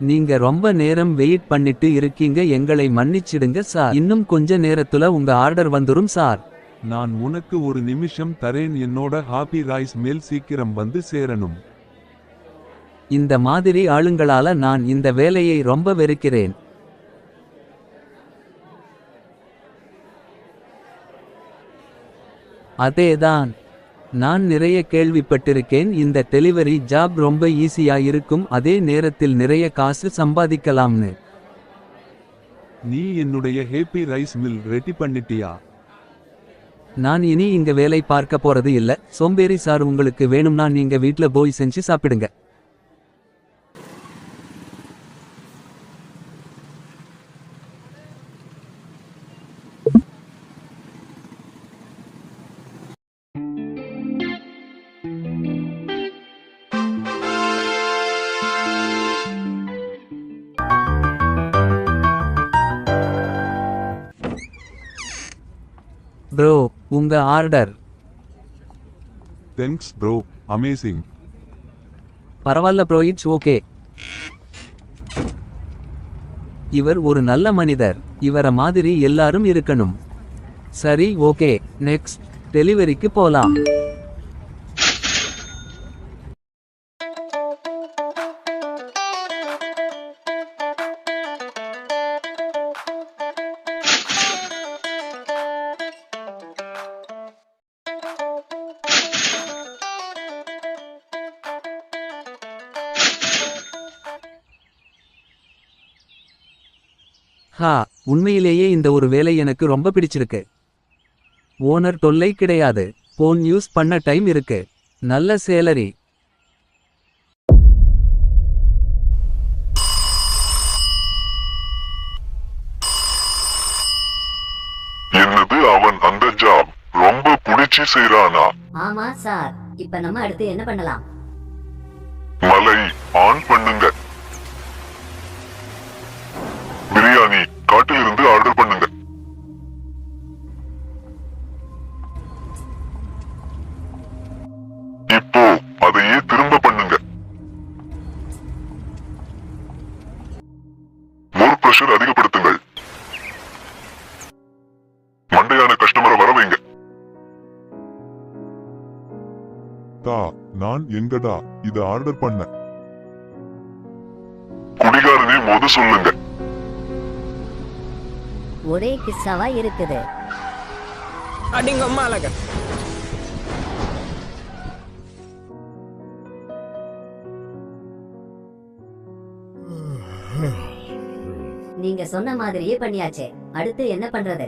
நீங்க ரொம்ப நேரம் வெயிட் பண்ணிட்டு இருக்கீங்க எங்களை மன்னிச்சிடுங்க சார். இன்னும் கொஞ்ச நேரத்துல உங்க ஆர்டர் வந்துரும் சார். நான் உனக்கு ஒரு நிமிஷம் தரேன் என்னோட ஹாப்பி ரைஸ் மேல் சீக்கிரம் வந்து சேரணும். இந்த மாதிரி ஆளுங்களால நான் இந்த வேலையை ரொம்ப வெறுக்கிறேன். அதேதான். நான் நிறைய கேள்விப்பட்டிருக்கேன். இந்த டெலிவரி ஜாப் ரொம்ப ஈஸியா இருக்கும் அதே நேரத்தில் நிறைய காசு சம்பாதிக்கலாம்னு. நீ என்னுடைய ஹேப்பி ரைஸ் மில் ரெடி பண்ணிட்டியா? நான் இனி இங்க வேலை பார்க்க போறது இல்ல. சோம்பேறி சார் உங்களுக்கு வேணும்னா நீங்க வீட்ல போய் செஞ்சு சாப்பிடுங்க. ப்ரோ உங்க ஆர்டர் தேங்க்ஸ் ப்ரோ அமேசிங் பரவாயில்ல ப்ரோ இட்ஸ் ஓகே இவர் ஒரு நல்ல மனிதர். இவர மாதிரி எல்லாரும் இருக்கணும். சரி ஓகே நெக்ஸ்ட் டெலிவரிக்கு போலாம். ஹா உண்மையிலேயே இந்த ஒரு வேலை எனக்கு ரொம்ப பிடிச்சிருக்கு. ஓனர் தொல்லை கிடையாது. போன் யூஸ் பண்ண டைம் இருக்கு. நல்ல சேலரி. என்னது அவன் அந்த ஜாப் ரொம்ப புடிச்சு செய்றானா? ஆமா சார் இப்ப நம்ம அடுத்து என்ன பண்ணலாம்? மலை ஆன் பண்ணுங்க பிரஷர் அதிகப்படுத்துங்கள். மண்டையான கஸ்டமரை வர வைங்க. தா நான் எங்கடா? இத ஆர்டர் பண்ண. குடிகாரனே மோத சொல்லுங்க. ஒரே கிஸ்ஸாவா இருக்குது? அடிங்க அம்மாலக நீங்க சொன்ன மாதிரியே பண்ணியாச்சே. அடுத்து என்ன பண்றது?